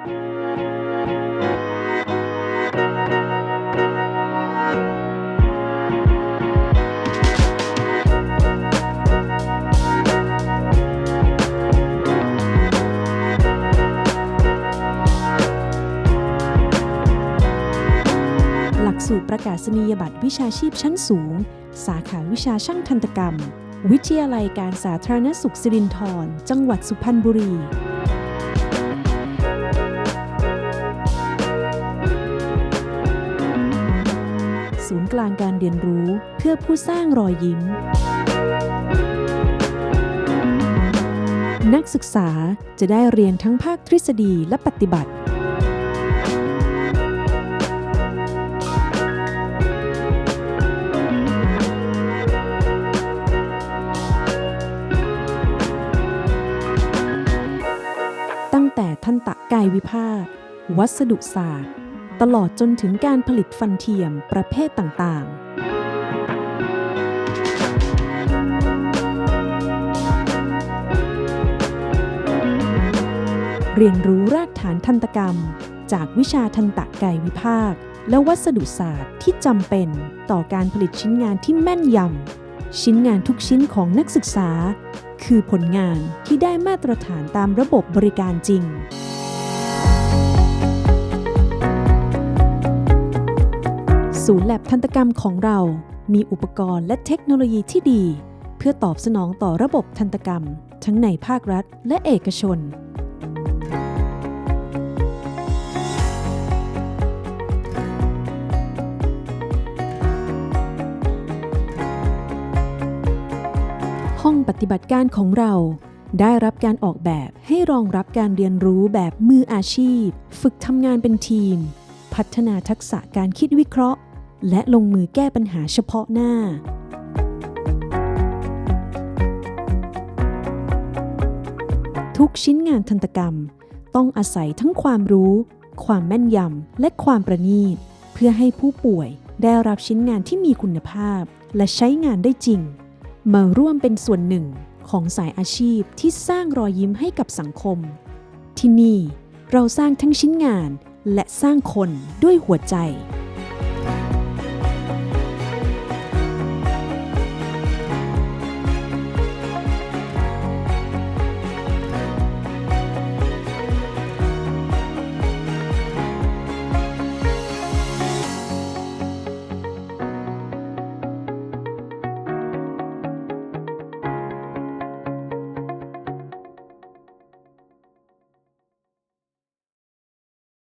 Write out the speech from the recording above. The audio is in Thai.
หลักสูตรประกาศนียบัตรวิชาชีพชั้นสูง สาขาวิชาช่างทันตกรรม วิทยาลัยการสาธารณสุขสิรินธรจังหวัดสุพรรณบุรี ศูนย์กลางการเรียนรู้เพื่อผู้สร้างรอยยิ้ม นักศึกษาจะได้เรียนทั้งภาคทฤษฎีและปฏิบัติ ตั้งแต่ทันตะกายวิภาควัสดุศาสตร์ ตลอดจนถึงการผลิตฟันเทียมประเภทต่างๆเรียนรู้รากฐานทันตกรรม จากวิชาทันตะกายวิภาค และวัสดุศาสตร์ที่จำเป็นต่อการผลิตชิ้นงานที่แม่นยำ ชิ้นงานทุกชิ้นของนักศึกษา คือผลงานที่ได้มาตรฐานตามระบบบริการจริง ศูนย์แลบทันตกรรมของเรา มีอุปกรณ์และเทคโนโลยีที่ดี เพื่อตอบสนองต่อระบบทันตกรรม ทั้งในภาครัฐและเอกชน ห้องปฏิบัติการของเราได้รับการออกแบบให้รองรับการเรียนรู้แบบมืออาชีพ ฝึกทำงานเป็นทีม พัฒนาทักษะการคิดวิเคราะห์ และลงมือแก้ปัญหาเฉพาะหน้า ทุกชิ้นงานทันตกรรม ต้องอาศัยทั้งความรู้ ความแม่นยำ และความประณีต เพื่อให้ผู้ป่วยได้รับชิ้นงานที่มีคุณภาพ และใช้งานได้จริง มาร่วมเป็นส่วนหนึ่งของสายอาชีพที่สร้างรอยยิ้มให้กับสังคม ที่นี่เราสร้างทั้งชิ้นงานและสร้างคนด้วยหัวใจ